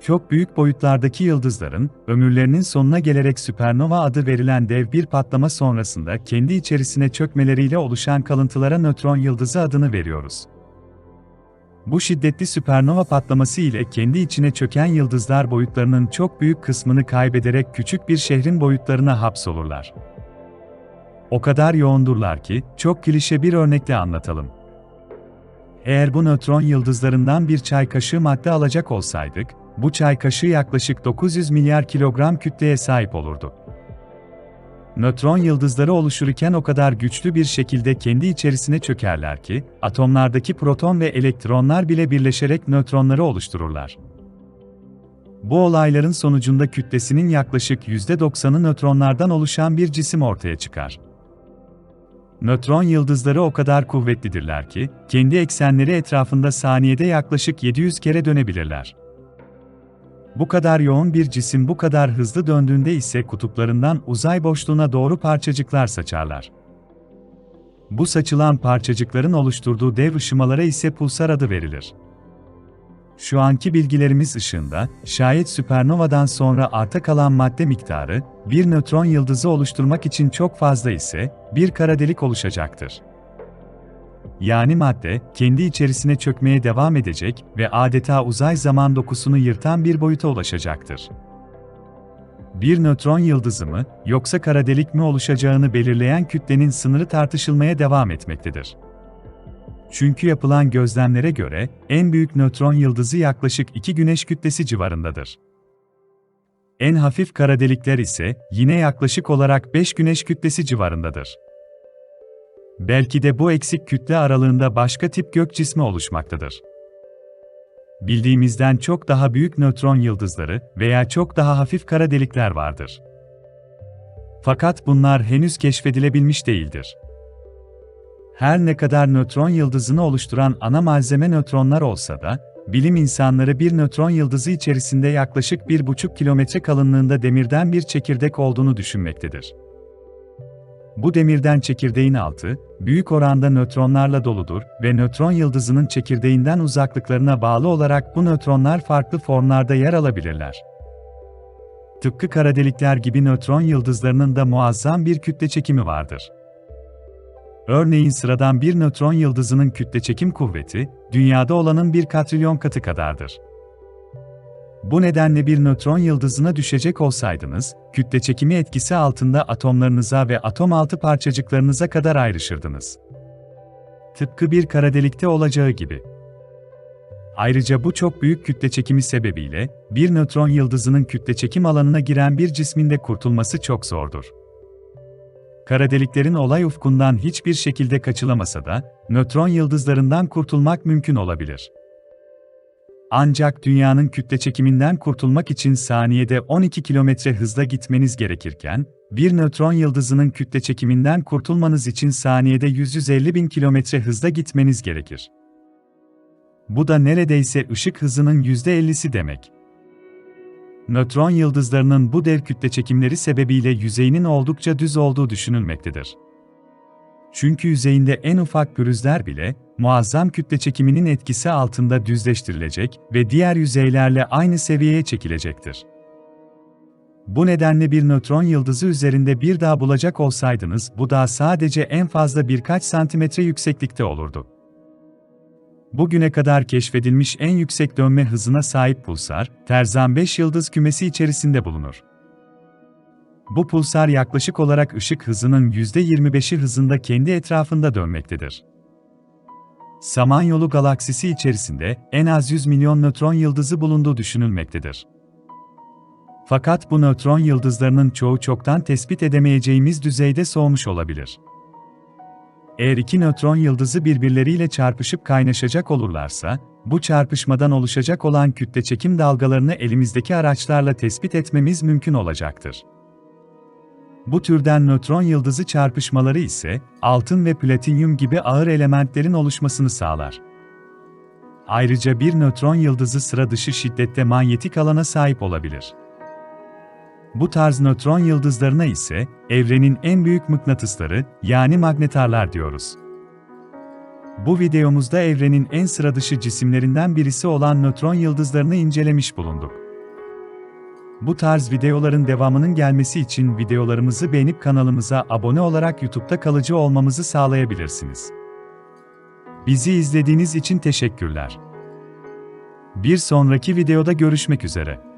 çok büyük boyutlardaki yıldızların, ömürlerinin sonuna gelerek süpernova adı verilen dev bir patlama sonrasında kendi içerisine çökmeleriyle oluşan kalıntılara nötron yıldızı adını veriyoruz. Bu şiddetli süpernova patlaması ile kendi içine çöken yıldızlar boyutlarının çok büyük kısmını kaybederek küçük bir şehrin boyutlarına hapsolurlar. O kadar yoğundurlar ki, çok klişe bir örnekle anlatalım. Eğer bu nötron yıldızlarından bir çay kaşığı madde alacak olsaydık, bu çay kaşığı yaklaşık 900 milyar kilogram kütleye sahip olurdu. Nötron yıldızları oluşurken o kadar güçlü bir şekilde kendi içerisine çökerler ki, atomlardaki proton ve elektronlar bile birleşerek nötronları oluştururlar. Bu olayların sonucunda kütlesinin yaklaşık %90'ı nötronlardan oluşan bir cisim ortaya çıkar. Nötron yıldızları o kadar kuvvetlidirler ki, kendi eksenleri etrafında saniyede yaklaşık 700 kere dönebilirler. Bu kadar yoğun bir cisim bu kadar hızlı döndüğünde ise kutuplarından uzay boşluğuna doğru parçacıklar saçarlar. Bu saçılan parçacıkların oluşturduğu dev ışımalara ise pulsar adı verilir. Şu anki bilgilerimiz ışığında, şayet süpernovadan sonra arta kalan madde miktarı, bir nötron yıldızı oluşturmak için çok fazla ise, bir kara delik oluşacaktır. Yani madde, kendi içerisine çökmeye devam edecek ve adeta uzay zaman dokusunu yırtan bir boyuta ulaşacaktır. Bir nötron yıldızı mı, yoksa kara delik mi oluşacağını belirleyen kütlenin sınırı tartışılmaya devam etmektedir. Çünkü yapılan gözlemlere göre, en büyük nötron yıldızı yaklaşık 2 güneş kütlesi civarındadır. En hafif kara delikler ise, yine yaklaşık olarak 5 güneş kütlesi civarındadır. Belki de bu eksik kütle aralığında başka tip gök cismi oluşmaktadır. Bildiğimizden çok daha büyük nötron yıldızları veya çok daha hafif kara delikler vardır. Fakat bunlar henüz keşfedilebilmiş değildir. Her ne kadar nötron yıldızını oluşturan ana malzeme nötronlar olsa da, bilim insanları bir nötron yıldızı içerisinde yaklaşık 1,5 kilometre kalınlığında demirden bir çekirdek olduğunu düşünmektedir. Bu demirden çekirdeğin altı, büyük oranda nötronlarla doludur ve nötron yıldızının çekirdeğinden uzaklıklarına bağlı olarak bu nötronlar farklı formlarda yer alabilirler. Tıpkı kara delikler gibi nötron yıldızlarının da muazzam bir kütle çekimi vardır. Örneğin sıradan bir nötron yıldızının kütle çekim kuvveti, dünyada olanın bir katrilyon katı kadardır. Bu nedenle bir nötron yıldızına düşecek olsaydınız, kütle çekimi etkisi altında atomlarınıza ve atom altı parçacıklarınıza kadar ayrışırdınız. Tıpkı bir kara delikte olacağı gibi. Ayrıca bu çok büyük kütle çekimi sebebiyle, bir nötron yıldızının kütle çekim alanına giren bir cisminde kurtulması çok zordur. Kara deliklerin olay ufkundan hiçbir şekilde kaçılamasa da, nötron yıldızlarından kurtulmak mümkün olabilir. Ancak dünyanın kütle çekiminden kurtulmak için saniyede 12 kilometre hızla gitmeniz gerekirken, bir nötron yıldızının kütle çekiminden kurtulmanız için saniyede 150 bin kilometre hızla gitmeniz gerekir. Bu da neredeyse ışık hızının %50'si demek. Nötron yıldızlarının bu dev kütle çekimleri sebebiyle yüzeyinin oldukça düz olduğu düşünülmektedir. Çünkü yüzeyinde en ufak pürüzler bile, muazzam kütle çekiminin etkisi altında düzleştirilecek ve diğer yüzeylerle aynı seviyeye çekilecektir. Bu nedenle bir nötron yıldızı üzerinde bir dağ bulacak olsaydınız bu dağ sadece en fazla birkaç santimetre yükseklikte olurdu. Bugüne kadar keşfedilmiş en yüksek dönme hızına sahip pulsar, Terzan 5 yıldız kümesi içerisinde bulunur. Bu pulsar yaklaşık olarak ışık hızının %25'i hızında kendi etrafında dönmektedir. Samanyolu galaksisi içerisinde en az 100 milyon nötron yıldızı bulunduğu düşünülmektedir. Fakat bu nötron yıldızlarının çoğu çoktan tespit edemeyeceğimiz düzeyde soğumuş olabilir. Eğer iki nötron yıldızı birbirleriyle çarpışıp kaynaşacak olurlarsa, bu çarpışmadan oluşacak olan kütle çekim dalgalarını elimizdeki araçlarla tespit etmemiz mümkün olacaktır. Bu türden nötron yıldızı çarpışmaları ise altın ve platinyum gibi ağır elementlerin oluşmasını sağlar. Ayrıca bir nötron yıldızı sıra dışı şiddette manyetik alana sahip olabilir. Bu tarz nötron yıldızlarına ise evrenin en büyük mıknatısları yani magnetarlar diyoruz. Bu videomuzda evrenin en sıra dışı cisimlerinden birisi olan nötron yıldızlarını incelemiş bulunduk. Bu tarz videoların devamının gelmesi için videolarımızı beğenip kanalımıza abone olarak YouTube'da kalıcı olmamızı sağlayabilirsiniz. Bizi izlediğiniz için teşekkürler. Bir sonraki videoda görüşmek üzere.